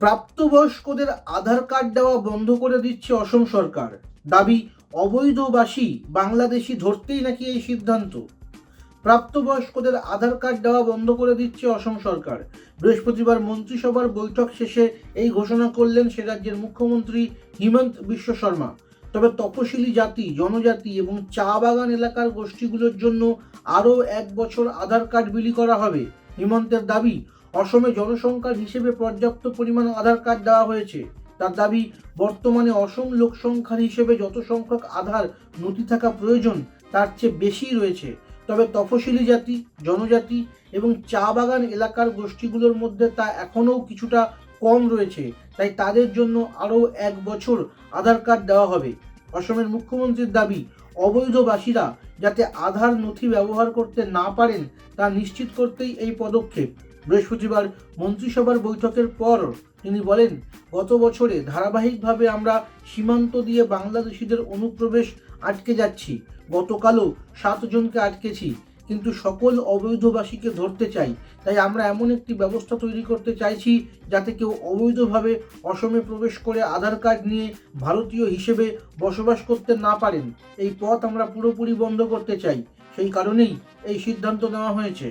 প্রাপ্তবয়স্কদের আধার কার্ড দেওয়া বন্ধ করে দিচ্ছে অসম সরকার। দাবি, অবৈধবাসী বাংলাদেশি ধরতেই নাকি এই সিদ্ধান্ত? প্রাপ্তবয়স্কদের আধার কার্ড দেওয়া বন্ধ করে দিচ্ছে অসম সরকার। বৃহস্পতিবার মন্ত্রিসভার বৈঠক শেষে এই ঘোষণা করলেন সে রাজ্যের মুখ্যমন্ত্রী হিমন্ত বিশ্ব শর্মা। তবে তপশিলি জাতি, জনজাতি এবং চা বাগান এলাকার গোষ্ঠীগুলোর জন্য আরও এক বছর আধার কার্ড বিলি করা হবে। হিমন্তের দাবি অসমে জনসংখ্যার হিসেবে পর্যাপ্ত পরিমাণ আধার কার্ড দেওয়া হয়েছে। তার দাবি, বর্তমানে অসম লোকসংখ্যার হিসেবে যত সংখ্যক আধার নথি থাকা প্রয়োজন, তার চেয়ে বেশি রয়েছে। তবে তফসিলি জাতি, জনজাতি এবং চা বাগান এলাকার গোষ্ঠীগুলোর মধ্যে তা এখনও কিছুটা কম রয়েছে। তাই তাদের জন্য আরও এক বছর আধার কার্ড দেওয়া হবে। অসমের মুখ্যমন্ত্রীর দাবি, অবৈধবাসীরা যাতে আধার নথি ব্যবহার করতে না পারেন, তা নিশ্চিত করতেই এই পদক্ষেপ। বৃহস্পতিবার মন্ত্রিসভার বৈঠকের পর তিনি বলেন, গত বছরে ধারাবাহিকভাবে আমরা সীমান্ত দিয়ে বাংলাদেশিদের অনুপ্রবেশ আটকে যাচ্ছি। গতকালও সাতজনকে আটকেছি, কিন্তু সকল অবৈধবাসীকে ধরতে চাই। তাই আমরা এমন একটি ব্যবস্থা তৈরি করতে চাইছি যাতে কেউ অবৈধভাবে অসমে প্রবেশ করে আধার কার্ড নিয়ে ভারতীয় হিসেবে বসবাস করতে না পারেন। এই পথ আমরা পুরোপুরি বন্ধ করতে চাই। সেই কারণেই এই সিদ্ধান্ত নেওয়া হয়েছে।